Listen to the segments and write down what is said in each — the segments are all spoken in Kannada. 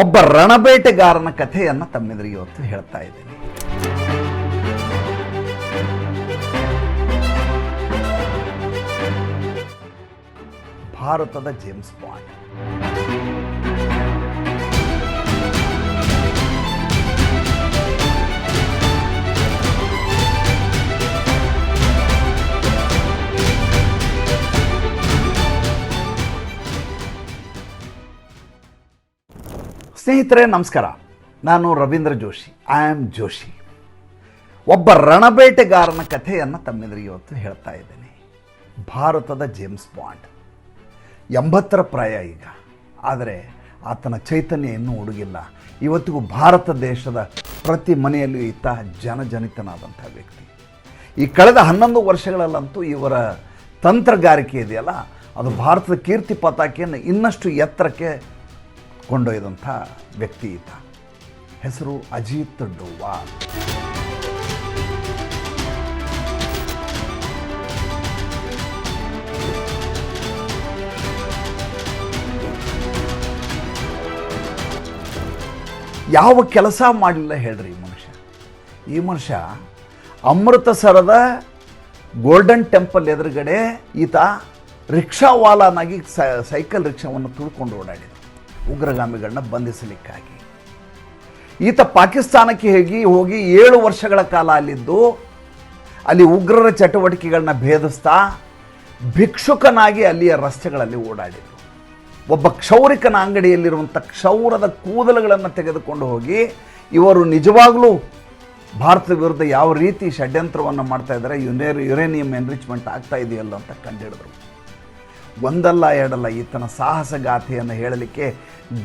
ಒಬ್ಬ ರಣಬೇಟೆಗಾರನ ಕಥೆಯನ್ನು ತಮ್ಮೆದುರಿಗೆ ಇವತ್ತು ಹೇಳ್ತಾ ಇದ್ದೀನಿ. ಭಾರತದ ಜೇಮ್ಸ್ ಬಾಂಡ್ ಸ್ನೇಹಿತರೆ, ನಮಸ್ಕಾರ. ನಾನು Ravindra Joshi. I am Joshi. ಒಬ್ಬ ರಣಬೇಟೆಗಾರನ ಕಥೆಯನ್ನು ತಮ್ಮೆದುರಿಗೆ ಇವತ್ತು ಹೇಳ್ತಾ ಇದ್ದೀನಿ. ಭಾರತದ ಜೇಮ್ಸ್ ಬಾಂಡ್ ಎಂಬತ್ತರ ಪ್ರಾಯ ಈಗ. ಆದರೆ ಆತನ ಚೈತನ್ಯ ಇನ್ನೂ ಹುಡುಗಿಲ್ಲ ಇವತ್ತಿಗೂ ಭಾರತ ದೇಶದ ಪ್ರತಿ ಮನೆಯಲ್ಲೂ ಈತ ಜನಜನಿತನಾದಂಥ ವ್ಯಕ್ತಿ. ಈ ಕಳೆದ ಹನ್ನೊಂದು ವರ್ಷಗಳಲ್ಲಂತೂ ಇವರ ತಂತ್ರಗಾರಿಕೆ ಇದೆಯಲ್ಲ? ಅದು ಭಾರತದ ಕೀರ್ತಿ ಪತಾಕೆಯನ್ನು ಇನ್ನಷ್ಟು ಎತ್ತರಕ್ಕೆ ಕೊಂಡೊಯ್ದಂಥ ವ್ಯಕ್ತಿ ಈತ. ಹೆಸರು ಅಜಿತ್ ಡೋವಾಲ್ ಯಾವ ಕೆಲಸ ಮಾಡಲಿಲ್ಲ ಹೇಳ್ರಿ ಈ ಮನುಷ್ಯ. ಈ ಮನುಷ್ಯ ಅಮೃತಸರದ ಗೋಲ್ಡನ್ ಟೆಂಪಲ್ ಎದುರುಗಡೆ ಈತ ರಿಕ್ಷಾವಾಲನಾಗಿ ಸೈಕಲ್ ರಿಕ್ಷಾವನ್ನು ತುಳ್ಕೊಂಡು ಓಡಾಡಿದ. ಉಗ್ರಗಾಮಿಗಳನ್ನ ಬಂಧಿಸಲಿಕ್ಕಾಗಿ. ಈತ ಪಾಕಿಸ್ತಾನಕ್ಕೆ ಹೋಗಿ ಹೋಗಿ ಏಳು ವರ್ಷಗಳ ಕಾಲ ಅಲ್ಲಿದ್ದು, ಅಲ್ಲಿ ಉಗ್ರರ ಚಟುವಟಿಕೆಗಳನ್ನ ಭೇದಿಸ್ತಾ ಭಿಕ್ಷುಕನಾಗಿ ಅಲ್ಲಿಯ ರಸ್ತೆಗಳಲ್ಲಿ ಓಡಾಡಿದರು. ಒಬ್ಬ ಕ್ಷೌರಿಕನ ಅಂಗಡಿಯಲ್ಲಿರುವಂಥ ಕ್ಷೌರದ ಕೂದಲುಗಳನ್ನು ತೆಗೆದುಕೊಂಡು ಹೋಗಿ ಇವರು ನಿಜವಾಗಲೂ ಭಾರತದ ವಿರುದ್ಧ ಯಾವ ರೀತಿ ಷಡ್ಯಂತ್ರವನ್ನು ಮಾಡ್ತಾ ಇದ್ದಾರೆ ಯುನೇ ಯುರೇನಿಯಂ ಎನ್ರಿಚ್ಮೆಂಟ್ ಆಗ್ತಾ ಇದೆಯಲ್ಲ ಅಂತ ಕಂಡುಹಿಡಿದ್ರು ಒಂದಲ್ಲ ಎರಡಲ್ಲ ಈತನ ಸಾಹಸ ಗಾಥೆಯನ್ನು ಹೇಳಲಿಕ್ಕೆ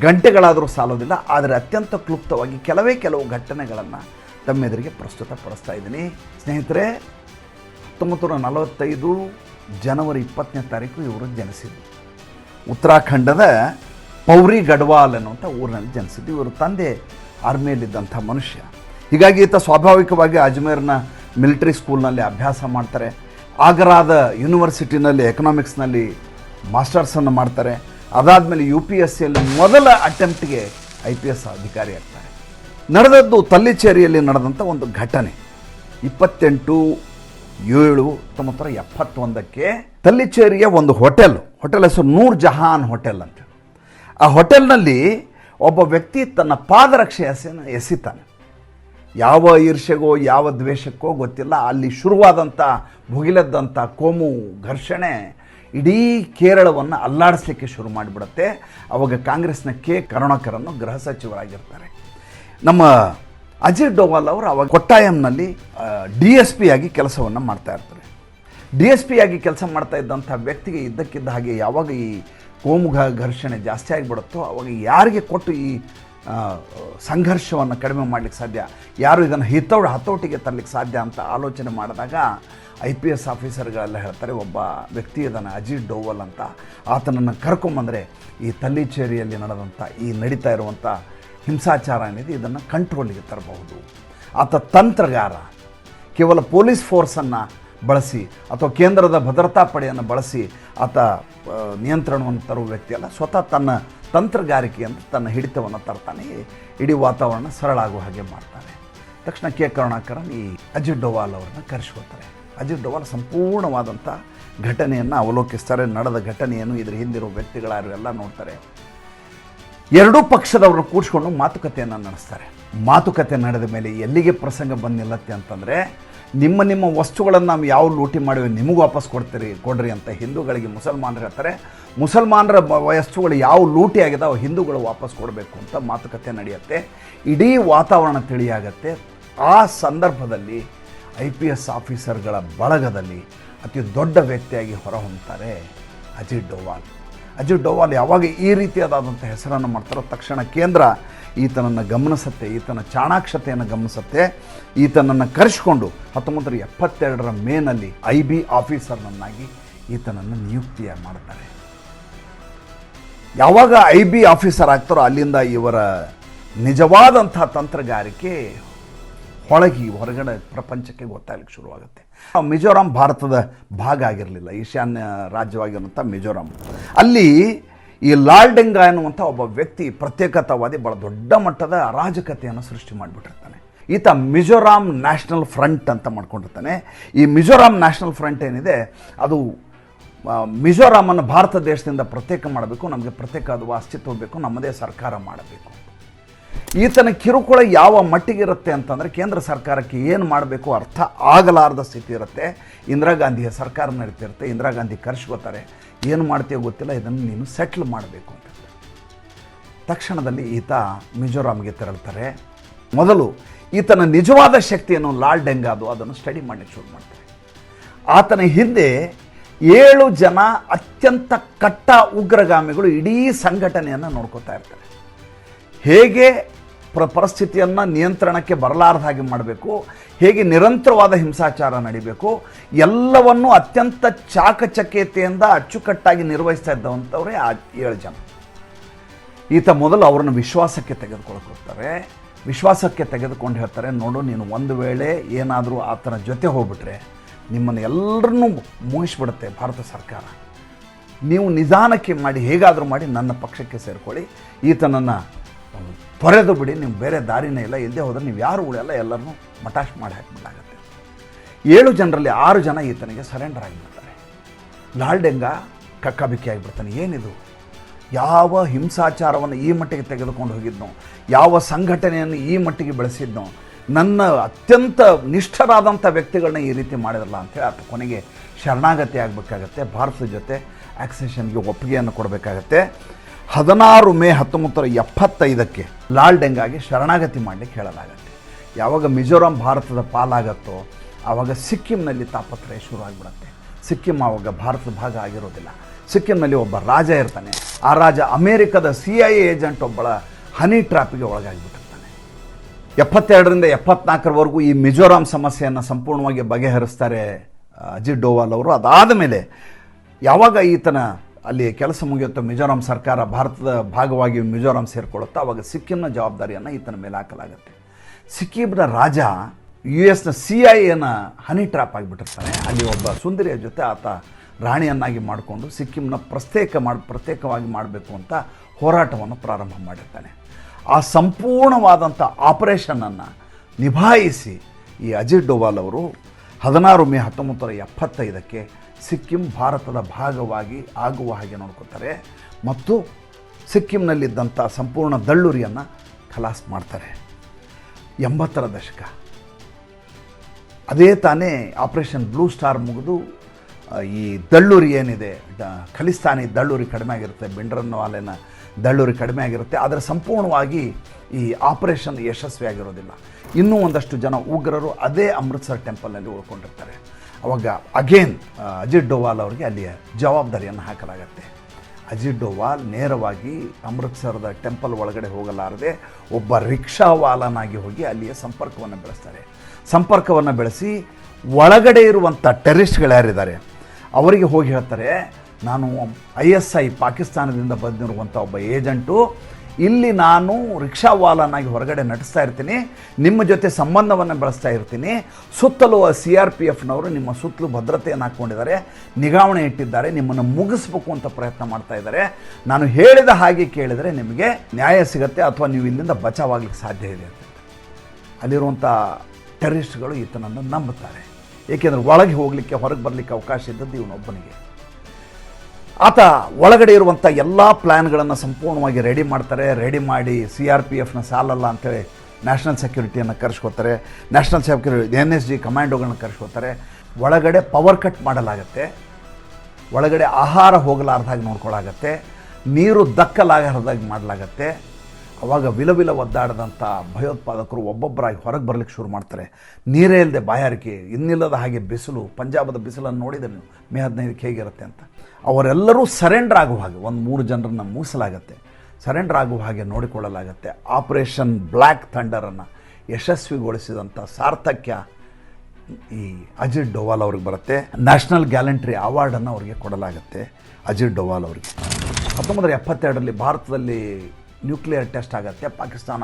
ಗಂಟೆಗಳಾದರೂ ಸಾಲೋದಿಲ್ಲ, ಆದರೆ ಅತ್ಯಂತ ಕ್ಲುಪ್ತವಾಗಿ ಕೆಲವೇ ಕೆಲವು ಘಟನೆಗಳನ್ನು ತಮ್ಮೆದುರಿಗೆ ಪ್ರಸ್ತುತಪಡಿಸ್ತಾ ಇದ್ದೀನಿ. ಸ್ನೇಹಿತರೆ, ಹತ್ತೊಂಬತ್ತು ನೂರ ನಲವತ್ತೈದು ಜನವರಿ ಇಪ್ಪತ್ತನೇ ತಾರೀಕು ಇವರು ಜನಿಸಿದ್ದು. ಉತ್ತರಾಖಂಡದ ಪೌರಿ ಗಡ್ವಾಲ್ ಅನ್ನುವಂಥ ಊರಿನಲ್ಲಿ ಜನಿಸಿದ್ದು. ಇವರು ತಂದೆ ಆರ್ಮಿಯಲ್ಲಿದ್ದಂಥ ಮನುಷ್ಯ. ಹೀಗಾಗಿ ಈತ ಸ್ವಾಭಾವಿಕವಾಗಿ ಅಜ್ಮೇರ್ನ ಮಿಲಿಟರಿ ಸ್ಕೂಲ್ನಲ್ಲಿ ಅಭ್ಯಾಸ ಮಾಡ್ತಾರೆ. ಆಗ್ರಾದ ಯೂನಿವರ್ಸಿಟಿನಲ್ಲಿ ಎಕನಾಮಿಕ್ಸ್ನಲ್ಲಿ ಮಾಸ್ಟರ್ಸನ್ನು ಮಾಡ್ತಾರೆ. ಅದಾದಮೇಲೆ ಯು ಪಿ ಎಸ್ ಸಿಯಲ್ಲಿ ಮೊದಲ ಅಟೆಂಪ್ಟ್ಗೆ ಐ ಪಿ ಎಸ್ ಅಧಿಕಾರಿ ಆಗ್ತಾರೆ. ನಡೆದದ್ದು ತಲ್ಲಿಚೇರಿಯಲ್ಲಿ ನಡೆದಂಥ ಒಂದು ಘಟನೆ. ಇಪ್ಪತ್ತೆಂಟು, ಏಳು ಹತ್ತೊಂಬತ್ತರ ಎಪ್ಪತ್ತೊಂದಕ್ಕೆ ತಲ್ಲಿಚೇರಿಯ ಒಂದು ಹೋಟೆಲ್ ಹೋಟೆಲ್ ಹೆಸರು ನೂರ್ ಜಹಾನ್ ಹೋಟೆಲ್ ಅಂತ. ಆ ಹೋಟೆಲ್ನಲ್ಲಿ ಒಬ್ಬ ವ್ಯಕ್ತಿ ತನ್ನ ಪಾದರಕ್ಷೆ ಎಸೆಯನ್ನು ಎಸಿತಾನೆ. ಯಾವ ಈರ್ಷೆಗೋ ಯಾವ ದ್ವೇಷಕ್ಕೋ ಗೊತ್ತಿಲ್ಲ. ಅಲ್ಲಿ ಶುರುವಾದಂಥ ಭುಗಿಲದ್ದಂಥ ಕೋಮು ಘರ್ಷಣೆ ಇಡೀ ಕೇರಳವನ್ನು ಅಲ್ಲಾಡಿಸ್ಲಿಕ್ಕೆ ಶುರು ಮಾಡಿಬಿಡುತ್ತೆ. ಅವಾಗ ಕಾಂಗ್ರೆಸ್ನ ಕೆ ಕರುಣಾಕರನ್ನು ಗೃಹ ಸಚಿವರಾಗಿರ್ತಾರೆ. ನಮ್ಮ ಅಜಿತ್ ಡೋವಾಲ್ ಅವರು ಅವಾಗ ಕೊಟ್ಟಾಯಂನಲ್ಲಿ ಡಿ ಎಸ್ ಪಿ ಆಗಿ ಕೆಲಸವನ್ನು ಮಾಡ್ತಾ ಇರ್ತಾರೆ. ಡಿ ಎಸ್ ಪಿ ಆಗಿ ಕೆಲಸ ಮಾಡ್ತಾ ಇದ್ದಂಥ ವ್ಯಕ್ತಿಗೆ ಇದ್ದಕ್ಕಿದ್ದ ಹಾಗೆ ಯಾವಾಗ ಈ ಕೋಮುಗ ಘರ್ಷಣೆ ಜಾಸ್ತಿ ಆಗಿಬಿಡುತ್ತೋ, ಅವಾಗ ಯಾರಿಗೆ ಕೊಟ್ಟು ಈ ಸಂಘರ್ಷವನ್ನು ಕಡಿಮೆ ಮಾಡಲಿಕ್ಕೆ ಸಾಧ್ಯ. ಯಾರು ಇದನ್ನು ಹಿತೌ ಹತೋಟಿಗೆ ತರಲಿಕ್ಕೆ ಸಾಧ್ಯ ಅಂತ ಆಲೋಚನೆ ಮಾಡಿದಾಗ ಐ ಪಿ ಎಸ್ ಆಫೀಸರ್ಗಳೆಲ್ಲ ಹೇಳ್ತಾರೆ, ಒಬ್ಬ ವ್ಯಕ್ತಿ ಇದನ್ನು ಅಜಿತ್ ಡೋವಲ್ ಅಂತ. ಆತನನ್ನು ಕರ್ಕೊಂಬಂದರೆ ಈ ತಲ್ಲಿಚೇರಿಯಲ್ಲಿ ನಡೆದಂಥ, ಈ ನಡೀತಾ ಇರುವಂಥ ಹಿಂಸಾಚಾರ ಏನಿದೆ ಇದನ್ನು ಕಂಟ್ರೋಲಿಗೆ ತರಬಹುದು. ಆತ ತಂತ್ರಗಾರ. ಕೇವಲ ಪೊಲೀಸ್ ಫೋರ್ಸನ್ನು ಬಳಸಿ ಅಥವಾ ಕೇಂದ್ರದ ಭದ್ರತಾ ಪಡೆಯನ್ನು ಬಳಸಿ ಆತ ನಿಯಂತ್ರಣವನ್ನು ತರುವ ವ್ಯಕ್ತಿಯಲ್ಲ ಸ್ವತಃ ತನ್ನ ತಂತ್ರಗಾರಿಕೆಯಿಂದ ತನ್ನ ಹಿಡಿತವನ್ನು ತರ್ತಾನೆ. ಇಡೀ ವಾತಾವರಣ ಸರಳ ಆಗುವ ಹಾಗೆ ಮಾಡ್ತಾನೆ. ತಕ್ಷಣ ಕೆ ಕರುಣಾಕರನ್ ಈ ಅಜಿತ್ ಡೋವಾಲ್ ಅವರನ್ನ ಕರೆಸ್ಕೊಳ್ತಾರೆ. ಅಜಿತ್ ಡೋವಾಲ್ ಸಂಪೂರ್ಣವಾದಂಥ ಘಟನೆಯನ್ನು ಅವಲೋಕಿಸ್ತಾರೆ. ನಡೆದ ಘಟನೆಯನ್ನು ಇದರ ಹಿಂದಿರೋ ವ್ಯಕ್ತಿಗಳಾರು ಎಲ್ಲ ನೋಡ್ತಾರೆ. ಎರಡೂ ಪಕ್ಷದವ್ರನ್ನ ಕೂಡಿಸ್ಕೊಂಡು ಮಾತುಕತೆಯನ್ನು ನಡೆಸ್ತಾರೆ. ಮಾತುಕತೆ ನಡೆದ ಮೇಲೆ ಎಲ್ಲಿಗೆ ಪ್ರಸಂಗ ಬಂದಿಲ್ಲತ್ತೆ ಅಂತಂದರೆ ನಿಮ್ಮ ನಿಮ್ಮ ವಸ್ತುಗಳನ್ನು ನಾವು ಯಾವ ಲೂಟಿ ಮಾಡಿವೆ ನಿಮಗೆ ವಾಪಸ್ ಕೊಡ್ತೀರಿ, ಕೊಡ್ರಿ ಅಂತ ಹಿಂದೂಗಳಿಗೆ ಮುಸಲ್ಮಾನರು ಹೇಳ್ತಾರೆ. ಮುಸಲ್ಮಾನರ ವಸ್ತುಗಳು ಯಾವ ಲೂಟಿ ಆಗಿದೆ ಅವು ಹಿಂದೂಗಳು ವಾಪಸ್ ಕೊಡಬೇಕು ಅಂತ ಮಾತುಕತೆ ನಡೆಯುತ್ತೆ. ಇಡೀ ವಾತಾವರಣ ತಿಳಿಯಾಗತ್ತೆ. ಆ ಸಂದರ್ಭದಲ್ಲಿ ಐ ಪಿ ಎಸ್ ಆಫೀಸರ್ಗಳ ಬಳಗದಲ್ಲಿ ಅತಿ ದೊಡ್ಡ ವ್ಯಕ್ತಿಯಾಗಿ ಹೊರಹೊಮ್ಮುತ್ತಾರೆ ಅಜಿತ್ ಡೋವಾಲ್. ಅಜಿತ್ ಡೋವಾಲ್ ಯಾವಾಗ ಈ ರೀತಿಯಾದಂಥ ಹೆಸರನ್ನು ಮಾಡ್ತಾರೋ ತಕ್ಷಣ ಕೇಂದ್ರ ಈತನನ್ನು ಗಮನಿಸುತ್ತೆ, ಈತನ ಚಾಣಾಕ್ಷತೆಯನ್ನು ಗಮನಿಸುತ್ತೆ. ಈತನನ್ನು ಕರೆಸಿಕೊಂಡು ಹತ್ತೊಂಬತ್ತರ ಎಪ್ಪತ್ತೆರಡರ ಮೇನಲ್ಲಿ ಐ ಬಿ ಆಫೀಸರ್ನನ್ನಾಗಿ ಈತನನ್ನು ನಿಯುಕ್ತಿಯ ಮಾಡ್ತಾರೆ. ಯಾವಾಗ ಐ ಬಿ ಆಫೀಸರ್ ಆಗ್ತಾರೋ ಅಲ್ಲಿಂದ ಇವರ ನಿಜವಾದಂಥ ತಂತ್ರಗಾರಿಕೆ ಹೊಳಗಿ ಹೊರಗಡೆ ಪ್ರಪಂಚಕ್ಕೆ ಗೊತ್ತಾಗಲಿಕ್ಕೆ ಶುರುವಾಗುತ್ತೆ. ಮಿಜೋರಾಂ ಭಾರತದ ಭಾಗ ಆಗಿರಲಿಲ್ಲ, ಈಶಾನ್ಯ ರಾಜ್ಯವಾಗಿರುವಂಥ ಮಿಜೋರಾಂ. ಅಲ್ಲಿ ಈ ಲಾಲ್ಡೆಂಗ ಎನ್ನುವಂಥ ಒಬ್ಬ ವ್ಯಕ್ತಿ ಪ್ರತ್ಯೇಕತಾವಾದಿ, ಬಹಳ ದೊಡ್ಡ ಮಟ್ಟದ ಅರಾಜಕತೆಯನ್ನು ಸೃಷ್ಟಿ ಮಾಡಿಬಿಟ್ಟಿರ್ತಾನೆ. ಈತ ಮಿಜೋರಾಂ ನ್ಯಾಷನಲ್ ಫ್ರಂಟ್ ಅಂತ ಮಾಡ್ಕೊಂಡಿರ್ತಾನೆ. ಈ ಮಿಜೋರಾಂ ನ್ಯಾಷನಲ್ ಫ್ರಂಟ್ ಏನಿದೆ, ಅದು ಮಿಜೋರಾಮನ್ನು ಭಾರತ ದೇಶದಿಂದ ಪ್ರತ್ಯೇಕ ಮಾಡಬೇಕು, ನಮಗೆ ಪ್ರತ್ಯೇಕವಾದ ಅಸ್ತಿತ್ವ ಬೇಕು, ನಮ್ಮದೇ ಸರ್ಕಾರ ಮಾಡಬೇಕು. ಈತನ ಕಿರುಕುಳ ಯಾವ ಮಟ್ಟಿಗೆ ಇರುತ್ತೆ ಅಂತಂದರೆ ಕೇಂದ್ರ ಸರ್ಕಾರಕ್ಕೆ ಏನು ಮಾಡಬೇಕು ಅರ್ಥ ಆಗಲಾರದ ಸ್ಥಿತಿ ಇರುತ್ತೆ. ಇಂದಿರಾ ಗಾಂಧಿಯ ಸರ್ಕಾರ ನಡೀತಿರುತ್ತೆ ಇಂದಿರಾ ಗಾಂಧಿ ಕರೆಸ್ಕೋತಾರೆ. ಏನು ಮಾಡ್ತೀಯೋ ಗೊತ್ತಿಲ್ಲ. ಇದನ್ನು ನೀನು ಸೆಟ್ಲ್ ಮಾಡಬೇಕು ಅಂತ ತಕ್ಷಣದಲ್ಲಿ ಈತ ಮಿಜೋರಾಮ್ಗೆ ತೆರಳ್ತಾರೆ. ಮೊದಲು ಈತನ ನಿಜವಾದ ಶಕ್ತಿಯನ್ನು ಲಾಲ್ ಡೆಂಗಾದು ಅದನ್ನು ಸ್ಟಡಿ ಮಾಡಲಿಕ್ಕೆ ಶುರು ಮಾಡ್ತಾರೆ. ಆತನ ಹಿಂದೆ ಏಳು ಜನ ಅತ್ಯಂತ ಕಟ್ಟ ಉಗ್ರಗಾಮಿಗಳು ಇಡೀ ಸಂಘಟನೆಯನ್ನು ನೋಡ್ಕೋತಾ ಇರ್ತಾರೆ. ಹೇಗೆ ಪ್ರ ಪರಿಸ್ಥಿತಿಯನ್ನು ನಿಯಂತ್ರಣಕ್ಕೆ ಬರಲಾರ್ದ ಹಾಗೆ ಮಾಡಬೇಕು. ಹೇಗೆ ನಿರಂತರವಾದ ಹಿಂಸಾಚಾರ ನಡಿಬೇಕು. ಎಲ್ಲವನ್ನೂ ಅತ್ಯಂತ ಚಾಕಚಕ್ಯತೆಯಿಂದ ಅಚ್ಚುಕಟ್ಟಾಗಿ ನಿರ್ವಹಿಸ್ತಾ ಇದ್ದವಂಥವ್ರೆ ಆ ಏಳು ಜನ. ಈತ ಮೊದಲು ಅವ್ರನ್ನ ವಿಶ್ವಾಸಕ್ಕೆ ತೆಗೆದುಕೊಳಕ್ಕೆ ಹೋಗ್ತಾರೆ. ವಿಶ್ವಾಸಕ್ಕೆ ತೆಗೆದುಕೊಂಡು ಹೇಳ್ತಾರೆ, ನೋಡು, ನೀನು ಒಂದು ವೇಳೆ ಏನಾದರೂ ಆತನ ಜೊತೆ ಹೋಗ್ಬಿಟ್ರೆ ನಿಮ್ಮನ್ನು ಎಲ್ಲರನ್ನೂ ಮುಗಿಸ್ಬಿಡುತ್ತೆ ಭಾರತ ಸರ್ಕಾರ. ನೀವು ನಿಧಾನಕ್ಕೆ ಮಾಡಿ, ಹೇಗಾದರೂ ಮಾಡಿ ನನ್ನ ಪಕ್ಷಕ್ಕೆ ಸೇರಿಕೊಳ್ಳಿ. ಈತನನ್ನು ತೊರೆದು ಬಿಡಿ, ನೀವು ಬೇರೆ ದಾರಿನೇ ಇಲ್ಲ ಇಲ್ಲದೆ ಹೋದರೆ ನೀವು ಯಾರು ಉಳಿಯಲ್ಲ ಎಲ್ಲರನ್ನೂ ಮಟಾಶ್ ಮಾಡಿ ಹಾಕಿಬಿಡಾಗತ್ತೆ ಏಳು ಜನರಲ್ಲಿ ಆರು ಜನ ಈತನಿಗೆ ಸರೆಂಡರ್ ಆಗಿಬಿಡ್ತಾರೆ. ಲಾಲ್ಡೆಂಗ ಕಕ್ಕಾಬಿಕ್ಕಿ ಆಗಿಬಿಡ್ತಾನೆ ಏನಿದು? ಯಾವ ಹಿಂಸಾಚಾರವನ್ನು ಈ ಮಟ್ಟಿಗೆ ತೆಗೆದುಕೊಂಡು ಹೋಗಿದ್ನೋ, ಯಾವ ಸಂಘಟನೆಯನ್ನು ಈ ಮಟ್ಟಿಗೆ ಬೆಳೆಸಿದ್ನೋ, ನನ್ನ ಅತ್ಯಂತ ನಿಷ್ಠರಾದಂಥ ವ್ಯಕ್ತಿಗಳನ್ನ ಈ ರೀತಿ ಮಾಡಿದ್ರಲ್ಲ ಅಂತೇಳಿ ಆತ ಕೊನೆಗೆ ಶರಣಾಗತಿ ಆಗಬೇಕಾಗತ್ತೆ ಭಾರತದ ಜೊತೆ ಆಕ್ಸೆಷನ್ಗೆ ಒಪ್ಪಿಗೆಯನ್ನು ಕೊಡಬೇಕಾಗತ್ತೆ. ಹದಿನಾರು ಮೇ ಹತ್ತೊಂಬತ್ತರ ಎಪ್ಪತ್ತೈದಕ್ಕೆ ಲಾಲ್ಡೆಂಗಾಗಿ ಶರಣಾಗತಿ ಮಾಡಲಿಕ್ಕೆ ಹೇಳಲಾಗತ್ತೆ. ಯಾವಾಗ ಮಿಜೋರಾಂ ಭಾರತದ ಪಾಲಾಗತ್ತೋ ಆವಾಗ ಸಿಕ್ಕಿಂನಲ್ಲಿ ತಾಪತ್ರಯ ಶುರು ಆಗಿಬಿಡುತ್ತೆ ಸಿಕ್ಕಿಂ ಆವಾಗ ಭಾರತದ ಭಾಗ ಆಗಿರೋದಿಲ್ಲ. ಸಿಕ್ಕಿಂನಲ್ಲಿ ಒಬ್ಬ ರಾಜ ಇರ್ತಾನೆ. ಆ ರಾಜ ಅಮೇರಿಕದ ಸಿ ಐ ಏಜೆಂಟ್ ಒಬ್ಬಳ ಹನಿ ಟ್ರಾಪಿಗೆ ಒಳಗಾಗಿಬಿಟ್ಟಿರ್ತಾನೆ. ಎಪ್ಪತ್ತೆರಡರಿಂದ ಎಪ್ಪತ್ನಾಲ್ಕರವರೆಗೂ ಈ ಮಿಜೋರಾಂ ಸಮಸ್ಯೆಯನ್ನು ಸಂಪೂರ್ಣವಾಗಿ ಬಗೆಹರಿಸ್ತಾರೆ ಅಜಿತ್ ಡೋವಾಲ್ ಅವರು. ಅದಾದ ಮೇಲೆ ಯಾವಾಗ ಈತನ ಅಲ್ಲಿ ಕೆಲಸ ಮುಗಿಯುತ್ತೆ ಮಿಜೋರಾಂ ಸರ್ಕಾರ ಭಾರತದ ಭಾಗವಾಗಿ ಮಿಜೋರಾಂ ಸೇರಿಕೊಳ್ಳುತ್ತೆ ಆವಾಗ ಸಿಕ್ಕಿಂನ ಜವಾಬ್ದಾರಿಯನ್ನು ಈತನ ಮೇಲೆ ಹಾಕಲಾಗುತ್ತೆ. ಸಿಕ್ಕಿಂನ ರಾಜ ಯು ಎಸ್ನ ಸಿ ಐ ಎನ ಹನಿ ಟ್ರ್ಯಾಪ್ ಆಗಿಬಿಟ್ಟಿರ್ತಾನೆ. ಅಲ್ಲಿ ಒಬ್ಬ ಸುಂದರಿಯ ಜೊತೆ ಆತ ರಾಣಿಯನ್ನಾಗಿ ಮಾಡಿಕೊಂಡು ಸಿಕ್ಕಿಂನ ಪ್ರತ್ಯೇಕ ಮಾಡಿ, ಪ್ರತ್ಯೇಕವಾಗಿ ಮಾಡಬೇಕು ಅಂತ ಹೋರಾಟವನ್ನು ಪ್ರಾರಂಭ ಮಾಡಿರ್ತಾನೆ. ಆ ಸಂಪೂರ್ಣವಾದಂಥ ಆಪರೇಷನನ್ನು ನಿಭಾಯಿಸಿ ಈ ಅಜಿತ್ ಡೋವಾಲ್ ಅವರು ಹದಿನಾರು ಮೇ ಹತ್ತೊಂಬತ್ತು ನೂರ ಎಪ್ಪತ್ತೈದಕ್ಕೆ ಸಿಕ್ಕಿಂ ಭಾರತದ ಭಾಗವಾಗಿ ಆಗುವ ಹಾಗೆ ನೋಡ್ಕೋತಾರೆ. ಮತ್ತು ಸಿಕ್ಕಿಂನಲ್ಲಿದ್ದಂಥ ಸಂಪೂರ್ಣ ದಳ್ಳುರಿಯನ್ನು ಖಲಾಸ್ ಮಾಡ್ತಾರೆ. ಎಂಬತ್ತರ ದಶಕ. ಅದೇ ತಾನೇ ಆಪರೇಷನ್ ಬ್ಲೂ ಸ್ಟಾರ್ ಮುಗಿದು ಈ ದಳ್ಳೂರಿ ಏನಿದೆ ಖಲಿಸ್ತಾನಿ ದಳ್ಳೂರಿ ಕಡಿಮೆ ಆಗಿರುತ್ತೆ ಬಿಂಡ್ರನ್ವಾಲೆನ ದಳ್ಳೂರಿ ಕಡಿಮೆ ಆಗಿರುತ್ತೆ, ಆದರೆ ಸಂಪೂರ್ಣವಾಗಿ ಈ ಆಪರೇಷನ್ ಯಶಸ್ವಿಯಾಗಿರೋದಿಲ್ಲ. ಇನ್ನೂ ಒಂದಷ್ಟು ಜನ ಉಗ್ರರು ಅದೇ ಅಮೃತ್ಸರ್ ಟೆಂಪಲ್ನಲ್ಲಿ ಉಳ್ಕೊಂಡಿರ್ತಾರೆ. ಅವಾಗ ಅಗೇನ್ ಅಜಿತ್ ಡೋವಾಲ್ ಅವರಿಗೆ ಅಲ್ಲಿ ಜವಾಬ್ದಾರಿಯನ್ನು ಹಾಕಲಾಗತ್ತೆ. ಅಜಿತ್ ಡೋವಾಲ್ ನೇರವಾಗಿ ಅಮೃತ್ಸರದ ಟೆಂಪಲ್ ಒಳಗಡೆ ಹೋಗಲಾರದೆ ಒಬ್ಬ ರಿಕ್ಷಾವಾಲನಾಗಿ ಹೋಗಿ ಅಲ್ಲಿಯ ಸಂಪರ್ಕವನ್ನು ಬೆಳೆಸ್ತಾರೆ. ಸಂಪರ್ಕವನ್ನು ಬೆಳೆಸಿ ಒಳಗಡೆ ಇರುವಂಥ ಟೆರಿಸ್ಟ್ಗಳು ಯಾರಿದ್ದಾರೆ? ಅವರಿಗೆ ಹೋಗಿ ಹೇಳ್ತಾರೆ, ನಾನು ಐ ಎಸ್ ಐ ಪಾಕಿಸ್ತಾನದಿಂದ ಬಂದಿರುವಂಥ ಒಬ್ಬ ಏಜೆಂಟು ಇಲ್ಲಿ ನಾನು ರಿಕ್ಷಾವಾಲನಾಗಿ ಹೊರಗಡೆ ನಟಿಸ್ತಾ ಇರ್ತೀನಿ. ನಿಮ್ಮ ಜೊತೆ ಸಂಬಂಧವನ್ನು ಬೆಳೆಸ್ತಾ ಇರ್ತೀನಿ. ಸುತ್ತಲೂ ಸಿ ಆರ್ ಪಿ ಎಫ್ನವರು ನಿಮ್ಮ ಸುತ್ತಲೂ ಭದ್ರತೆಯನ್ನು ಹಾಕ್ಕೊಂಡಿದ್ದಾರೆ. ನಿಗಾವಣೆ ಇಟ್ಟಿದ್ದಾರೆ. ನಿಮ್ಮನ್ನು ಮುಗಿಸ್ಬೇಕು ಅಂತ ಪ್ರಯತ್ನ ಮಾಡ್ತಾ ಇದ್ದಾರೆ. ನಾನು ಹೇಳಿದ ಹಾಗೆ ಕೇಳಿದರೆ ನಿಮಗೆ ನ್ಯಾಯ ಸಿಗತ್ತೆ ಅಥವಾ ನೀವು ಇಲ್ಲಿಂದ ಬಚಾವಾಗಲಿಕ್ಕೆ ಸಾಧ್ಯ ಇದೆ ಅಂತ. ಅಲ್ಲಿರುವಂಥ ಟೆರರಿಸ್ಟ್ಗಳು ಈತನನ್ನು ನಂಬುತ್ತಾರೆ. ಏಕೆಂದರೆ ಒಳಗೆ ಹೋಗಲಿಕ್ಕೆ ಹೊರಗೆ ಬರಲಿಕ್ಕೆ ಅವಕಾಶ ಇದ್ದದ್ದು ಇವನೊಬ್ಬನಿಗೆ. ಆತ ಒಳಗಡೆ ಇರುವಂಥ ಎಲ್ಲ ಪ್ಲ್ಯಾನ್ಗಳನ್ನು ಸಂಪೂರ್ಣವಾಗಿ ರೆಡಿ ಮಾಡ್ತಾರೆ. ರೆಡಿ ಮಾಡಿ ಸಿ ಆರ್ ಪಿ ಎಫ್ನ ಸಾಲಲ್ಲ ಅಂತೇಳಿ ನ್ಯಾಷನಲ್ ಸೆಕ್ಯೂರಿಟಿಯನ್ನು ಕರೆಸ್ಕೋತಾರೆ. National security N S G ಕಮಾಂಡೋಗಳನ್ನ ಕರೆಸ್ಕೋತಾರೆ. ಒಳಗಡೆ ಪವರ್ ಕಟ್ ಮಾಡಲಾಗತ್ತೆ. ಒಳಗಡೆ ಆಹಾರ ಹೋಗಲಾರ್ದಾಗಿ ನೋಡ್ಕೊಳ್ಳಾಗತ್ತೆ ನೀರು ದಕ್ಕಲಾಗಲಾರ್ದಾಗಿ ಮಾಡಲಾಗತ್ತೆ. ಅವಾಗ ವಿಲವಿಲ ಒದ್ದಾಡದಂಥ ಭಯೋತ್ಪಾದಕರು ಒಬ್ಬೊಬ್ಬರಾಗಿ ಹೊರಗೆ ಬರಲಿಕ್ಕೆ ಶುರು ಮಾಡ್ತಾರೆ. ನೀರೇ ಇಲ್ಲದೆ ಬಾಯಾರಿಕೆ, ಇನ್ನಿಲ್ಲದ ಹಾಗೆ ಬಿಸಿಲು, ಪಂಜಾಬದ ಬಿಸಿಲನ್ನು ನೋಡಿದೆ ನೀವು ಮೇ ಹದಿನೈದಕ್ಕೆ ಹೇಗಿರುತ್ತೆ ಅಂತ. ಅವರೆಲ್ಲರೂ ಸರೆಂಡರ್ ಆಗುವ ಹಾಗೆ, ಒಂದು ಮೂರು ಜನರನ್ನು ಮೂಸಲಾಗತ್ತೆ. ಸರೆಂಡರ್ ಆಗುವ ಹಾಗೆ ನೋಡಿಕೊಳ್ಳಲಾಗತ್ತೆ. ಆಪರೇಷನ್ ಬ್ಲ್ಯಾಕ್ ಥಂಡರನ್ನು ಯಶಸ್ವಿಗೊಳಿಸಿದಂಥ ಸಾರ್ಥಕ್ಯ ಈ ಅಜಿತ್ ಡೋವಾಲ್ ಅವ್ರಿಗೆ ಬರುತ್ತೆ. ನ್ಯಾಷನಲ್ ಗ್ಯಾಲೆಂಟ್ರಿ ಅವಾರ್ಡನ್ನು ಅವರಿಗೆ ಕೊಡಲಾಗುತ್ತೆ ಅಜಿತ್ ಡೋವಾಲ್ ಅವರಿಗೆ. ಹತ್ತೊಂಬತ್ತು ಎಪ್ಪತ್ತೆರಡರಲ್ಲಿ ಭಾರತದಲ್ಲಿ ನ್ಯೂಕ್ಲಿಯರ್ ಟೆಸ್ಟ್ ಆಗುತ್ತೆ, ಪಾಕಿಸ್ತಾನ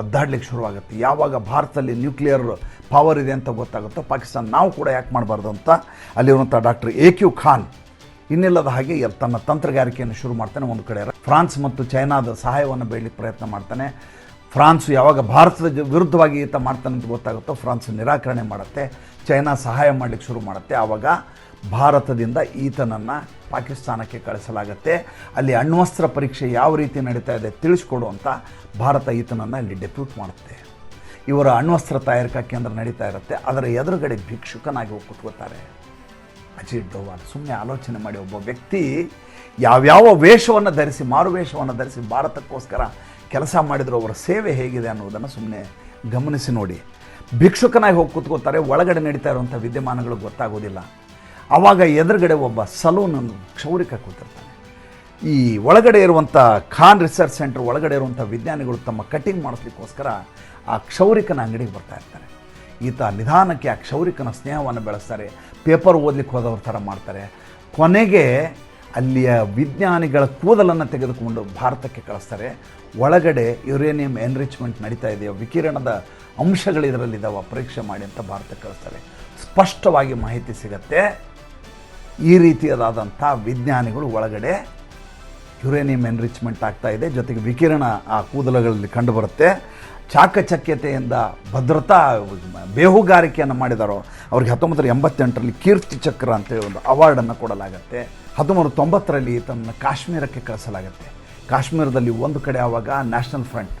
ಒದ್ದಾಡ್ಲಿಕ್ಕೆ ಶುರುವಾಗುತ್ತೆ. ಯಾವಾಗ ಭಾರತದಲ್ಲಿ ನ್ಯೂಕ್ಲಿಯರ್ ಪವರ್ ಇದೆ ಅಂತ ಗೊತ್ತಾಗುತ್ತೋ, ಪಾಕಿಸ್ತಾನ ನಾವು ಕೂಡ ಯಾಕೆ ಮಾಡಬಾರ್ದು ಅಂತ ಅಲ್ಲಿರುವಂಥ ಡಾಕ್ಟರ್ ಎ ಕ್ಯೂ ಖಾನ್ ಇನ್ನಿಲ್ಲದ ಹಾಗೆ ತನ್ನ ತಂತ್ರಗಾರಿಕೆಯನ್ನು ಶುರು ಮಾಡ್ತಾನೆ ಒಂದು ಕಡೆ. ಫ್ರಾನ್ಸ್ ಮತ್ತು ಚೈನಾದ ಸಹಾಯವನ್ನು ಬೇಡಲಿಕ್ಕೆ ಪ್ರಯತ್ನ ಮಾಡ್ತಾನೆ. ಫ್ರಾನ್ಸ್ ಯಾವಾಗ ಭಾರತದ ವಿರುದ್ಧವಾಗಿ ಈತ ಮಾಡ್ತಾನೆ ಅಂತ ಗೊತ್ತಾಗುತ್ತೋ, ಫ್ರಾನ್ಸ್ ನಿರಾಕರಣೆ ಮಾಡುತ್ತೆ, ಚೈನಾ ಸಹಾಯ ಮಾಡಲಿಕ್ಕೆ ಶುರು ಮಾಡುತ್ತೆ. ಆವಾಗ ಭಾರತದಿಂದ ಈತನನ್ನು ಪಾಕಿಸ್ತಾನಕ್ಕೆ ಕಳಿಸಲಾಗತ್ತೆ. ಅಲ್ಲಿ ಅಣ್ವಸ್ತ್ರ ಪರೀಕ್ಷೆ ಯಾವ ರೀತಿ ನಡೀತಾ ಇದೆ ತಿಳಿಸ್ಕೊಡು ಅಂತ ಭಾರತ ಈತನನ್ನು ಅಲ್ಲಿ ಡೆಪ್ಯೂಟ್ ಮಾಡುತ್ತೆ. ಇವರ ಅಣ್ವಸ್ತ್ರ ತಯಾರಿಕಾ ಕೇಂದ್ರ ನಡೀತಾ ಇರುತ್ತೆ. ಅದರ ಎದುರುಗಡೆ ಭಿಕ್ಷುಕನಾಗಿ ಹೋಗಿ ಕುತ್ಕೋತಾರೆ ಅಜಿತ್ ಡೋವಾಲ್ ಸುಮ್ಮನೆ ಆಲೋಚನೆ ಮಾಡಿ ಒಬ್ಬ ವ್ಯಕ್ತಿ ಯಾವ್ಯಾವ ವೇಷವನ್ನು ಧರಿಸಿ ಮಾರು ವೇಷವನ್ನು ಧರಿಸಿ ಭಾರತಕ್ಕೋಸ್ಕರ ಕೆಲಸ ಮಾಡಿದ್ರು, ಅವರ ಸೇವೆ ಹೇಗಿದೆ ಅನ್ನೋದನ್ನು ಸುಮ್ಮನೆ ಗಮನಿಸಿ ನೋಡಿ. ಭಿಕ್ಷುಕನಾಗಿ ಹೋಗಿ ಕೂತ್ಕೋತಾರೆ ಒಳಗಡೆ ನಡೀತಾ ಇರುವಂಥ ವಿದ್ಯಮಾನಗಳು ಗೊತ್ತಾಗೋದಿಲ್ಲ. ಆವಾಗ ಎದುರುಗಡೆ ಒಬ್ಬ ಸಲೂನನ್ನು ಕ್ಷೌರಿಕ ಕೂತಿರ್ತಾನೆ. ಈ ಒಳಗಡೆ ಇರುವಂಥ ಖಾನ್ ರಿಸರ್ಚ್ ಸೆಂಟರ್ ಒಳಗಡೆ ಇರುವಂಥ ವಿಜ್ಞಾನಿಗಳು ತಮ್ಮ ಕಟಿಂಗ್ ಮಾಡಿಸ್ಲಿಕ್ಕೋಸ್ಕರ ಆ ಕ್ಷೌರಿಕನ ಅಂಗಡಿಗೆ ಬರ್ತಾ ಇರ್ತಾರೆ. ಈತ ನಿಧಾನಕ್ಕೆ ಆ ಕ್ಷೌರಿಕನ ಸ್ನೇಹವನ್ನು ಬೆಳೆಸ್ತಾರೆ. ಪೇಪರ್ ಓದಲಿಕ್ಕೆ ಹೋದವ್ರ ಥರ ಮಾಡ್ತಾರೆ. ಕೊನೆಗೆ ಅಲ್ಲಿಯ ವಿಜ್ಞಾನಿಗಳ ಕೂದಲನ್ನು ತೆಗೆದುಕೊಂಡು ಭಾರತಕ್ಕೆ ಕಳಿಸ್ತಾರೆ. ಒಳಗಡೆ ಯುರೇನಿಯಂ ಎನ್ರಿಚ್ಮೆಂಟ್ ನಡೀತಾ ಇದೆಯೋ, ವಿಕಿರಣದ ಅಂಶಗಳು ಇದರಲ್ಲಿದ್ದಾವೆ, ಪರೀಕ್ಷೆ ಮಾಡಿ ಅಂತ ಭಾರತಕ್ಕೆ ಕಳಿಸ್ತಾರೆ. ಸ್ಪಷ್ಟವಾಗಿ ಮಾಹಿತಿ ಸಿಗತ್ತೆ. ಈ ರೀತಿಯಾದಂಥ ವಿಜ್ಞಾನಿಗಳು ಒಳಗಡೆ ಯುರೇನಿಯಂ ಎನ್ರಿಚ್ಮೆಂಟ್ ಆಗ್ತಾ ಇದೆ. ಜೊತೆಗೆ ವಿಕಿರಣ ಆ ಕೂದಲುಗಳಲ್ಲಿ ಕಂಡುಬರುತ್ತೆ. ಚಾಕಚಕ್ಯತೆಯಿಂದ ಭದ್ರತಾ ಬೇಹುಗಾರಿಕೆಯನ್ನು ಮಾಡಿದಾರೋ, ಅವ್ರಿಗೆ ಹತ್ತೊಂಬತ್ತರ ಎಂಬತ್ತೆಂಟರಲ್ಲಿ ಕೀರ್ತಿ ಚಕ್ರ ಅಂತೇಳಿ ಒಂದು ಅವಾರ್ಡನ್ನು ಕೊಡಲಾಗುತ್ತೆ. ಹತ್ತೊಂಬತ್ತು ತೊಂಬತ್ತರಲ್ಲಿ ತನ್ನ ಕಾಶ್ಮೀರಕ್ಕೆ ಕಳಿಸಲಾಗುತ್ತೆ. ಕಾಶ್ಮೀರದಲ್ಲಿ ಒಂದು ಕಡೆ ಆವಾಗ ನ್ಯಾಷನಲ್ ಫ್ರಂಟ್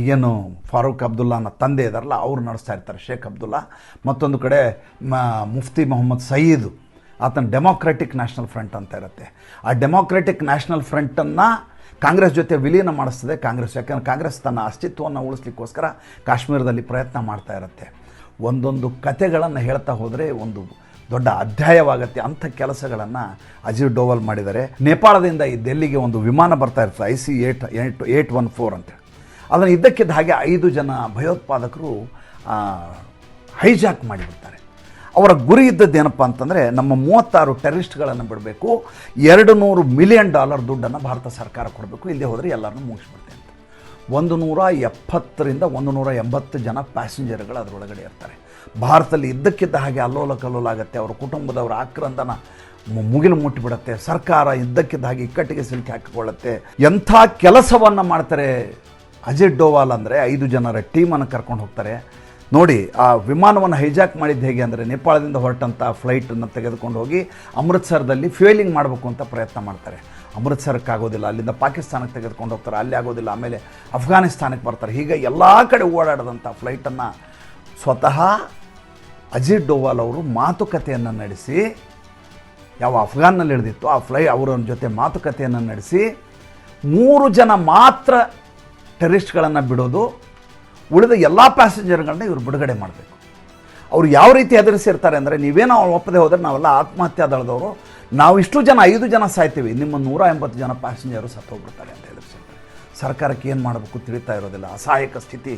ಈಗೇನು ಫಾರೂಕ್ ಅಬ್ದುಲ್ಲಾನ ತಂದೆ ಇದಾರಲ್ಲ, ಅವರು ನಡೆಸ್ತಾ ಇರ್ತಾರೆ, ಶೇಖ್ ಅಬ್ದುಲ್ಲಾ. ಮತ್ತೊಂದು ಕಡೆ ಮುಫ್ತಿ ಮೊಹಮ್ಮದ್ ಸಯೀದ್ ಆತನ ಡೆಮೋಕ್ರೆಟಿಕ್ ನ್ಯಾಷನಲ್ ಫ್ರಂಟ್ ಅಂತ ಇರುತ್ತೆ. ಆ ಡೆಮೋಕ್ರೆಟಿಕ್ ನ್ಯಾಷನಲ್ ಫ್ರಂಟನ್ನು ಕಾಂಗ್ರೆಸ್ ಜೊತೆ ವಿಲೀನ ಮಾಡಿಸ್ತದೆ ಕಾಂಗ್ರೆಸ್. ಯಾಕಂದರೆ ಕಾಂಗ್ರೆಸ್ ತನ್ನ ಅಸ್ತಿತ್ವವನ್ನು ಉಳಿಸ್ಲಿಕ್ಕೋಸ್ಕರ ಕಾಶ್ಮೀರದಲ್ಲಿ ಪ್ರಯತ್ನ ಮಾಡ್ತಾ ಇರುತ್ತೆ. ಒಂದೊಂದು ಕತೆಗಳನ್ನು ಹೇಳ್ತಾ ಹೋದರೆ ಒಂದು ದೊಡ್ಡ ಅಧ್ಯಾಯವಾಗುತ್ತೆ ಅಂಥ ಕೆಲಸಗಳನ್ನು ಅಜೀರ್ ಡೋವಲ್ ಮಾಡಿದ್ದಾರೆ. ನೇಪಾಳದಿಂದ ಈ ಡೆಲ್ಲಿಗೆ ಒಂದು ವಿಮಾನ ಬರ್ತಾ ಇರ್ತದೆ, I C eight eight eight one four ಅಂತೇಳಿ ಅದನ್ನು ಇದ್ದಕ್ಕಿದ್ದ ಹಾಗೆ ಐದು ಜನ ಭಯೋತ್ಪಾದಕರು ಹೈಜಾಕ್ ಮಾಡಿಬಿಡ್ತಾರೆ. ಅವರ ಗುರಿ ಇದ್ದದ್ದು ಏನಪ್ಪ ಅಂತಂದರೆ ನಮ್ಮ ಮೂವತ್ತಾರು ಟೆರರಿಸ್ಟ್ಗಳನ್ನು ಬಿಡಬೇಕು, ಎರಡು ನೂರು ಮಿಲಿಯನ್ ಡಾಲರ್ ದುಡ್ಡನ್ನು ಭಾರತ ಸರ್ಕಾರ ಕೊಡಬೇಕು. ಇಲ್ಲದೆ ಹೋದರೆ ಎಲ್ಲರನ್ನೂ ಮುಗಿಸ್ಬಿಡ್ತೇನೆ ಅಂತ. ಒಂದು ನೂರ ಎಪ್ಪತ್ತರಿಂದ ಒಂದು ನೂರ ಎಂಬತ್ತು ಜನ ಪ್ಯಾಸೆಂಜರ್ಗಳು ಅದರೊಳಗಡೆ ಇರ್ತಾರೆ. ಭಾರತದಲ್ಲಿ ಇದ್ದಕ್ಕಿದ್ದ ಹಾಗೆ ಅಲ್ಲೋಲ ಕಲ್ಲೋಲ ಆಗುತ್ತೆ ಅವರ ಕುಟುಂಬದವರ ಆಕ್ರಂದನ ಮುಗಿಲು ಮುಟ್ಟಿಬಿಡುತ್ತೆ, ಸರ್ಕಾರ ಇದ್ದಕ್ಕಿದ್ದ ಹಾಗೆ ಇಕ್ಕಟ್ಟಿಗೆ ಸಿಲುಕಿ ಹಾಕಿಕೊಳ್ಳುತ್ತೆ. ಎಂಥ ಕೆಲಸವನ್ನು ಮಾಡ್ತಾರೆ ಅಜಿತ್ ಡೋವಾಲ್ ಅಂದರೆ ಐದು ಜನರ ಟೀಮನ್ನು ಕರ್ಕೊಂಡು ಹೋಗ್ತಾರೆ. ನೋಡಿ, ಆ ವಿಮಾನವನ್ನು ಹೈಜಾಕ್ ಮಾಡಿದ್ದು ಹೇಗೆ ಅಂದರೆ ನೇಪಾಳದಿಂದ ಹೊರಟಂಥ ಫ್ಲೈಟನ್ನು ತೆಗೆದುಕೊಂಡು ಹೋಗಿ ಅಮೃತ್ಸರದಲ್ಲಿ ಫ್ಯೂಯಲಿಂಗ್ ಮಾಡಬೇಕು ಅಂತ ಪ್ರಯತ್ನ ಮಾಡ್ತಾರೆ. ಅಮೃತ್ಸರಕ್ಕೆ ಆಗೋದಿಲ್ಲ ಅಲ್ಲಿಂದ ಪಾಕಿಸ್ತಾನಕ್ಕೆ ತೆಗೆದುಕೊಂಡು ಹೋಗ್ತಾರೆ, ಅಲ್ಲಿ ಆಗೋದಿಲ್ಲ, ಆಮೇಲೆ ಅಫ್ಘಾನಿಸ್ತಾನಕ್ಕೆ ಬರ್ತಾರೆ. ಹೀಗೆ ಎಲ್ಲ ಕಡೆ ಓಡಾಡದಂಥ ಫ್ಲೈಟನ್ನು ಸ್ವತಃ ಅಜಿತ್ ಡೋವಾಲ್ ಅವರು ಮಾತುಕತೆಯನ್ನು ನಡೆಸಿ, ಯಾವ ಅಫ್ಘಾನ್ನಲ್ಲಿ ಹಿಡಿದಿತ್ತು ಆ ಫ್ಲೈ ಅವರ ಜೊತೆ ಮಾತುಕತೆಯನ್ನು ನಡೆಸಿ, ಮೂರು ಜನ ಮಾತ್ರ ಟೆರಿಸ್ಟ್ಗಳನ್ನು ಬಿಡೋದು ಉಳಿದ ಎಲ್ಲ ಪ್ಯಾಸೆಂಜರ್ಗಳನ್ನ ಇವರು ಬಿಡುಗಡೆ ಮಾಡಬೇಕು. ಅವ್ರು ಯಾವ ರೀತಿ ಎದುರಿಸಿರ್ತಾರೆ ಅಂದರೆ ನೀವೇನೋ ಒಪ್ಪದೆ ಹೋದರೆ ನಾವೆಲ್ಲ ಆತ್ಮಹತ್ಯೆ ದಳದವರು. ನಾವು ಇಷ್ಟು ಜನ, ಐದು ಜನ ಸಾಯ್ತೀವಿ. ನಿಮ್ಮ ನೂರ ಎಂಬತ್ತು ಜನ ಪ್ಯಾಸೆಂಜರು ಸತ್ತೋಗ್ಬಿಡ್ತಾರೆ ಅಂತ ಹೆದರಿಸಿರ್ತಾರೆ ಸರ್ಕಾರಕ್ಕೆ ಏನು ಮಾಡಬೇಕು ತಿಳಿತಾ ಇರೋದಿಲ್ಲ. ಅಸಹಾಯಕ ಸ್ಥಿತಿ.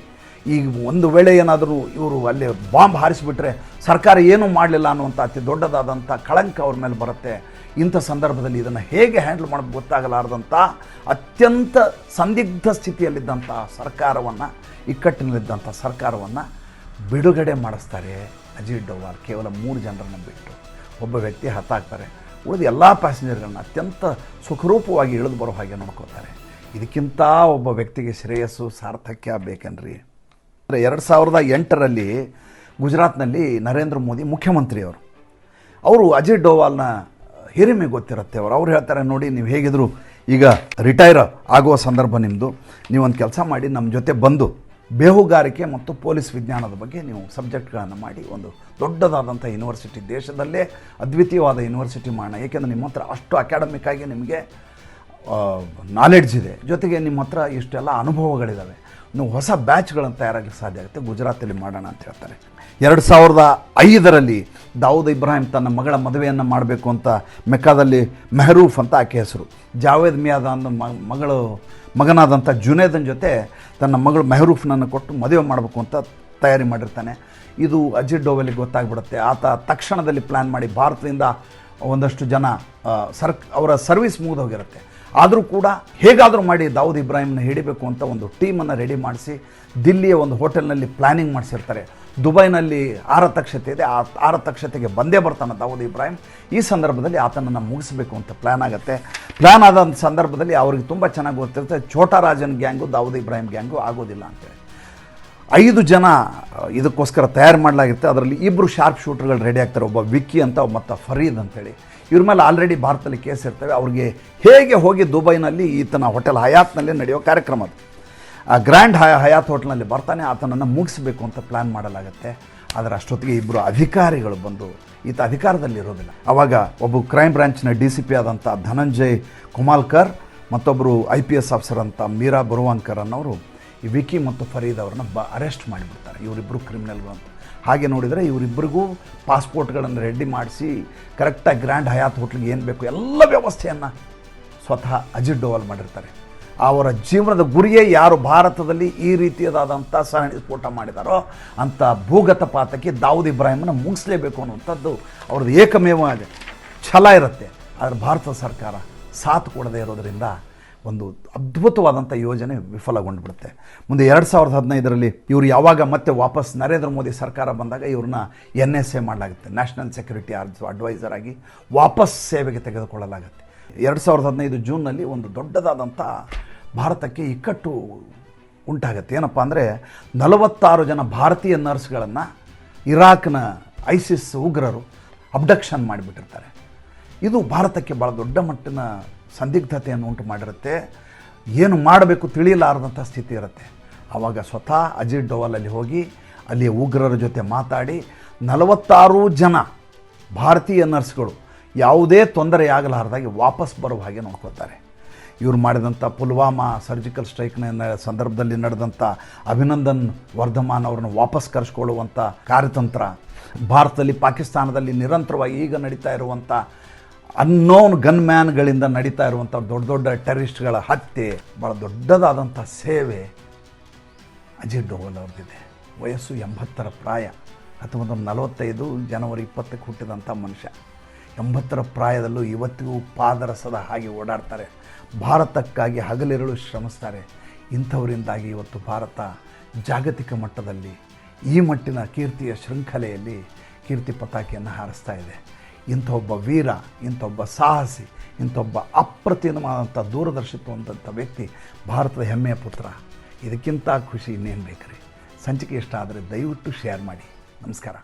ಈಗ ಒಂದು ವೇಳೆ ಏನಾದರೂ ಇವರು ಅಲ್ಲಿ ಬಾಂಬ್ ಹಾರಿಸಿಬಿಟ್ರೆ ಸರ್ಕಾರ ಏನೂ ಮಾಡಲಿಲ್ಲ ಅನ್ನುವಂಥ ಅತಿ ದೊಡ್ಡದಾದಂಥ ಕಳಂಕ ಅವ್ರ ಮೇಲೆ ಬರುತ್ತೆ. ಇಂಥ ಸಂದರ್ಭದಲ್ಲಿ ಇದನ್ನು ಹೇಗೆ ಹ್ಯಾಂಡಲ್ ಮಾಡೋದು ಗೊತ್ತಾಗಲಾರ್ದಂಥ ಅತ್ಯಂತ ಸಂದಿಗ್ಧ ಸ್ಥಿತಿಯಲ್ಲಿದ್ದಂಥ ಸರ್ಕಾರವನ್ನು ಇಕ್ಕಟ್ಟಿನಲ್ಲಿದ್ದಂಥ ಸರ್ಕಾರವನ್ನು ಬಿಡುಗಡೆ ಮಾಡಿಸ್ತಾರೆ ಅಜಿತ್ ಡೋವಾಲ್. ಕೇವಲ ಮೂರು ಜನರನ್ನು ಬಿಟ್ಟು ಒಬ್ಬ ವ್ಯಕ್ತಿ ಹತ್ತಾಗ್ತಾರೆ. ಉಳಿದ ಎಲ್ಲ ಪ್ಯಾಸೆಂಜರ್ಗಳನ್ನ ಅತ್ಯಂತ ಸುಖರೂಪವಾಗಿ ಇಳಿದು ಬರೋ ಹಾಗೆ ನೋಡ್ಕೋತಾರೆ. ಇದಕ್ಕಿಂತ ಒಬ್ಬ ವ್ಯಕ್ತಿಗೆ ಶ್ರೇಯಸ್ಸು ಸಾರ್ಥಕ್ಯ ಬೇಕನ್ರಿ ಅಂದರೆ ಎರಡು ಸಾವಿರದ ಎಂಟರಲ್ಲಿ ಗುಜರಾತ್ನಲ್ಲಿ ನರೇಂದ್ರ ಮೋದಿ ಮುಖ್ಯಮಂತ್ರಿಯವರು. ಅವರು ಅಜಿತ್ ಡೋವಾಲ್ನ ಹಿರಿಮೆ ಗೊತ್ತಿರುತ್ತೆ ಅವರು. ಅವ್ರು ಹೇಳ್ತಾರೆ, ನೋಡಿ, ನೀವು ಹೇಗಿದ್ರು ಈಗ ರಿಟೈರ್ ಆಗುವ ಸಂದರ್ಭ ನಿಮ್ಮದು ನೀವೊಂದು ಕೆಲಸ ಮಾಡಿ ನಮ್ಮ ಜೊತೆ ಬಂದು ಬೇಹುಗಾರಿಕೆ ಮತ್ತು ಪೊಲೀಸ್ ವಿಜ್ಞಾನದ ಬಗ್ಗೆ ನೀವು ಸಬ್ಜೆಕ್ಟ್ಗಳನ್ನು ಮಾಡಿ ಒಂದು ದೊಡ್ಡದಾದಂಥ ಯೂನಿವರ್ಸಿಟಿ ದೇಶದಲ್ಲೇ ಅದ್ವಿತೀಯವಾದ ಯೂನಿವರ್ಸಿಟಿ ಮಾಡೋಣ. ಏಕೆಂದರೆ ನಿಮ್ಮ ಹತ್ರ ಅಷ್ಟು ಅಕಾಡೆಮಿಕ್ ನಿಮಗೆ ನಾಲೆಡ್ಜ್ ಇದೆ. ಜೊತೆಗೆ ನಿಮ್ಮ ಹತ್ರ ಇಷ್ಟೆಲ್ಲ ಅನುಭವಗಳಿದ್ದಾವೆ ನೀವು ಹೊಸ ಬ್ಯಾಚ್ಗಳನ್ನು ತಯಾರಾಗಲಿಕ್ಕೆ ಸಾಧ್ಯ ಆಗುತ್ತೆ? ಗುಜರಾತಲ್ಲಿ ಮಾಡೋಣ ಅಂತ ಹೇಳ್ತಾರೆ. ಎರಡು ಸಾವಿರದ ಐದರಲ್ಲಿ ದಾವೂದ್ ಇಬ್ರಾಹಿಂ ತನ್ನ ಮಗಳ ಮದುವೆಯನ್ನು ಮಾಡಬೇಕು ಅಂತ ಮೆಕ್ಕಾದಲ್ಲಿ ಮೆಹರೂಫ್ ಅಂತ ಆಕೆ ಹೆಸರು. ಜಾವೇದ್ ಮಿಯಾದ ಅನ್ನೋ ಮಗಳು ಮಗನಾದಂಥ ಜುನೇದನ್ ಜೊತೆ ತನ್ನ ಮಗಳು ಮೆಹರೂಫ್ನನ್ನು ಕೊಟ್ಟು ಮದುವೆ ಮಾಡಬೇಕು ಅಂತ ತಯಾರಿ ಮಾಡಿರ್ತಾನೆ. ಇದು ಅಜಿತ್ ಡೋವೆಲಿಗೆ ಗೊತ್ತಾಗ್ಬಿಡುತ್ತೆ. ಆತ ತಕ್ಷಣದಲ್ಲಿ ಪ್ಲ್ಯಾನ್ ಮಾಡಿ ಭಾರತದಿಂದ ಒಂದಷ್ಟು ಜನ ಸರ್ಕ್, ಅವರ ಸರ್ವಿಸ್ ಮುಗಿದೋಗಿರುತ್ತೆ ಆದರೂ ಕೂಡ ಹೇಗಾದರೂ ಮಾಡಿ ದಾವೂದ್ ಇಬ್ರಾಹಿಂನ ಹಿಡಿಬೇಕು ಅಂತ ಒಂದು ಟೀಮನ್ನು ರೆಡಿ ಮಾಡಿಸಿ ದಿಲ್ಲಿಯ ಒಂದು ಹೋಟೆಲ್ನಲ್ಲಿ ಪ್ಲ್ಯಾನಿಂಗ್ ಮಾಡಿಸಿರ್ತಾರೆ. ದುಬೈನಲ್ಲಿ ಆರತಕ್ಷತೆ ಇದೆ ಆ ಆರತಕ್ಷತೆಗೆ ಬಂದೇ ಬರ್ತಾನೆ ದಾವೂದ್ ಇಬ್ರಾಹಿಂ. ಈ ಸಂದರ್ಭದಲ್ಲಿ ಆತನನ್ನು ಮುಗಿಸಬೇಕು ಅಂತ ಪ್ಲ್ಯಾನ್ ಆಗುತ್ತೆ. ಪ್ಲ್ಯಾನ್ ಆದಂಥ ಸಂದರ್ಭದಲ್ಲಿ ಅವ್ರಿಗೆ ತುಂಬ ಚೆನ್ನಾಗಿ ಗೊತ್ತಿರುತ್ತೆ, ಛೋಟಾ ರಾಜನ್ ಗ್ಯಾಂಗು ದಾವೂದ್ ಇಬ್ರಾಹಿಂ ಗ್ಯಾಂಗು ಆಗೋದಿಲ್ಲ ಅಂತೇಳಿ ಐದು ಜನ ಇದಕ್ಕೋಸ್ಕರ ತಯಾರು ಮಾಡಲಾಗಿರುತ್ತೆ. ಅದರಲ್ಲಿ ಇಬ್ಬರು ಶಾರ್ಪ್ ಶೂಟರ್ಗಳು ರೆಡಿ ಆಗ್ತಾರೆ, ಒಬ್ಬ ವಿಕ್ಕಿ ಅಂತ ಮತ್ತು ಫರೀದ್ ಅಂತೇಳಿ ಇವ್ರ ಮೇಲೆ ಆಲ್ರೆಡಿ ಭಾರತದಲ್ಲಿ ಕೇಸ್ ಇರ್ತವೆ. ಅವ್ರಿಗೆ ಹೇಗೆ ಹೋಗಿ ದುಬೈನಲ್ಲಿ ಈತನ ಹೋಟೆಲ್ ಹಯಾತ್ನಲ್ಲಿ ನಡೆಯೋ ಕಾರ್ಯಕ್ರಮ ಅದು. ಆ ಗ್ರ್ಯಾಂಡ್ ಹಯ ಹಯಾತ್ ಹೋಟೆಲ್ನಲ್ಲಿ ಬರ್ತಾನೆ, ಆತನನ್ನು ಮುಗಿಸ್ಬೇಕು ಅಂತ ಪ್ಲ್ಯಾನ್ ಮಾಡಲಾಗುತ್ತೆ. ಆದರೆ ಅಷ್ಟೊತ್ತಿಗೆ ಇಬ್ಬರು ಅಧಿಕಾರಿಗಳು ಬಂದು ಈತ ಅಧಿಕಾರದಲ್ಲಿ ಇರೋದಿಲ್ಲ. ಆವಾಗ ಒಬ್ಬ ಕ್ರೈಮ್ ಬ್ರಾಂಚ್ನ ಡಿ ಸಿ ಪಿ ಆದಂಥ ಧನಂಜಯ್ ಕುಮಾಲ್ಕರ್ ಮತ್ತೊಬ್ಬರು ಐ ಪಿ ಎಸ್ ಆಫೀಸರ್ ಅಂತ ಮೀರಾ ಬರುವಾಂಕರ್ ಅನ್ನೋರು ಈ ವಿಕಿ ಮತ್ತು ಫರೀದ್ ಅವ್ರನ್ನ ಬ ಅರೆಸ್ಟ್ ಮಾಡಿಬಿಡ್ತಾರೆ. ಇವರಿಬ್ಬರು ಕ್ರಿಮಿನಲ್ಗಳು ಅಂತ. ಹಾಗೆ ನೋಡಿದರೆ ಇವರಿಬ್ಬರಿಗೂ ಪಾಸ್ಪೋರ್ಟ್ಗಳನ್ನು ರೆಡಿ ಮಾಡಿಸಿ ಕರೆಕ್ಟಾಗಿ ಗ್ರ್ಯಾಂಡ್ ಹಯಾತ್ ಹೋಟ್ಲಿಗೆ ಏನು ಬೇಕು ಎಲ್ಲ ವ್ಯವಸ್ಥೆಯನ್ನು ಸ್ವತಃ ಅಜಿತ್ ಡೋವಲ್ ಮಾಡಿರ್ತಾರೆ. ಅವರ ಜೀವನದ ಗುರಿಯೇ ಯಾರು ಭಾರತದಲ್ಲಿ ಈ ರೀತಿಯದಾದಂಥ ಸರಣಿ ಸ್ಫೋಟ ಮಾಡಿದಾರೋ ಅಂಥ ಭೂಗತ ಪಾತಕ್ಕೆ ದಾವೂದ್ ಇಬ್ರಾಹಿಮನ ಮುಗಿಸ್ಲೇಬೇಕು ಅನ್ನುವಂಥದ್ದು ಅವ್ರದ್ದು ಏಕಮೇವ ಛಲ ಇರುತ್ತೆ, ಆದರೆ ಭಾರತ ಸರ್ಕಾರ ಸಾಥ್ ಕೊಡದೇ ಇರೋದರಿಂದ ಒಂದು ಅದ್ಭುತವಾದಂಥ ಯೋಜನೆ ವಿಫಲಗೊಂಡ್ಬಿಡುತ್ತೆ. ಮುಂದೆ ಎರಡು ಸಾವಿರದ ಹದಿನೈದರಲ್ಲಿ ಇವರು ಯಾವಾಗ ಮತ್ತೆ ವಾಪಸ್ ನರೇಂದ್ರ ಮೋದಿ ಸರ್ಕಾರ ಬಂದಾಗ ಇವ್ರನ್ನ ಎನ್ ಎಸ್ ಎ ಮಾಡಲಾಗುತ್ತೆ. ನ್ಯಾಷನಲ್ ಸೆಕ್ಯೂರಿಟಿ ಅಡ್ವೈಸರ್ ಆಗಿ ವಾಪಸ್ ಸೇವೆಗೆ ತೆಗೆದುಕೊಳ್ಳಲಾಗುತ್ತೆ. ಎರಡು ಸಾವಿರದ ಹದಿನೈದು ಜೂನ್ನಲ್ಲಿ ಒಂದು ದೊಡ್ಡದಾದಂಥ ಭಾರತಕ್ಕೆ ಇಕ್ಕಟ್ಟು ಉಂಟಾಗುತ್ತೆ. ಏನಪ್ಪ ಅಂದರೆ ನಲವತ್ತಾರು ಜನ ಭಾರತೀಯ ನರ್ಸ್ಗಳನ್ನು ಇರಾಕ್ನ ಐಸಿಸ್ ಉಗ್ರರು ಅಬ್ಡಕ್ಷನ್ ಮಾಡಿಬಿಟ್ಟಿರ್ತಾರೆ. ಇದು ಭಾರತಕ್ಕೆ ಭಾಳ ದೊಡ್ಡ ಮಟ್ಟಿನ ಸಂದಿಗ್ಧತೆಯನ್ನು ಉಂಟು ಮಾಡಿರುತ್ತೆ. ಏನು ಮಾಡಬೇಕು ತಿಳಿಯಲಾರದಂಥ ಸ್ಥಿತಿ ಇರುತ್ತೆ. ಆವಾಗ ಸ್ವತಃ ಅಜಿತ್ ಡೋವಲಲ್ಲಿ ಹೋಗಿ ಅಲ್ಲಿ ಉಗ್ರರ ಜೊತೆ ಮಾತಾಡಿ, ನಲವತ್ತಾರು ಜನ ಭಾರತೀಯ ನರ್ಸ್ಗಳು ಯಾವುದೇ ತೊಂದರೆ ಆಗಲಾರ್ದಾಗಿ ವಾಪಸ್ ಬರುವ ಹಾಗೆ ನೋಡ್ಕೋತಾರೆ ಇವರು ಮಾಡಿದಂಥ ಪುಲ್ವಾಮಾ ಸರ್ಜಿಕಲ್ ಸ್ಟ್ರೈಕ್ನ ಸಂದರ್ಭದಲ್ಲಿ ನಡೆದಂಥ ಅಭಿನಂದನ್ ವರ್ಧಮಾನ್ ಅವ್ರನ್ನ ವಾಪಸ್ ಕರೆಸ್ಕೊಳ್ಳುವಂಥ ಕಾರ್ಯತಂತ್ರ, ಭಾರತದಲ್ಲಿ ಪಾಕಿಸ್ತಾನದಲ್ಲಿ ನಿರಂತರವಾಗಿ ಈಗ ನಡೀತಾ ಇರುವಂಥ ಅನ್ನೋನ್ ಗನ್ಮ್ಯಾನ್ಗಳಿಂದ ನಡೀತಾ ಇರುವಂಥ ದೊಡ್ಡ ದೊಡ್ಡ ಟೆರಿಸ್ಟ್ಗಳ ಹತ್ಯೆ ಭಾಳ ದೊಡ್ಡದಾದಂಥ ಸೇವೆ ಅಜಿತ್ ಡೋವಲ್ ಅವ್ರದ್ದಿದೆ. ವಯಸ್ಸು ಎಂಬತ್ತರ ಪ್ರಾಯ, ಹತ್ತೊಂಬತ್ತು ನೂರ ನಲವತ್ತೈದು ಜನವರಿ ಇಪ್ಪತ್ತಕ್ಕೆ ಹುಟ್ಟಿದಂಥ ಮನುಷ್ಯ. ಎಂಬತ್ತರ ಪ್ರಾಯದಲ್ಲೂ ಇವತ್ತಿಗೂ ಪಾದರಸದ ಹಾಗೆ ಓಡಾಡ್ತಾರೆ. ಭಾರತಕ್ಕಾಗಿ ಹಗಲಿರುಳು ಶ್ರಮಿಸ್ತಾರೆ. ಇಂಥವರಿಂದಾಗಿ ಇವತ್ತು ಭಾರತ ಜಾಗತಿಕ ಮಟ್ಟದಲ್ಲಿ ಈ ಮಟ್ಟಿನ ಕೀರ್ತಿಯ ಶೃಂಖಲೆಯಲ್ಲಿ ಕೀರ್ತಿ ಪತಾಕೆಯನ್ನು ಹಾರಿಸ್ತಾ ಇದೆ. ಇಂಥ ಒಬ್ಬ ವೀರ, ಇಂಥ ಒಬ್ಬ ಸಾಹಸಿ, ಇಂಥ ಒಬ್ಬ ಅಪ್ರತಿಮವಾದಂಥ ದೂರದರ್ಶಿತ್ವ ವ್ಯಕ್ತಿ ಭಾರತದ ಹೆಮ್ಮೆಯ ಪುತ್ರ. ಇದಕ್ಕಿಂತ ಖುಷಿ ಇನ್ನೇನು ಬೇಕ್ರಿ? ಸಂಚಿಕೆ ಇಷ್ಟ ಆದರೆ ದಯವಿಟ್ಟು ಶೇರ್ ಮಾಡಿ. ನಮಸ್ಕಾರ.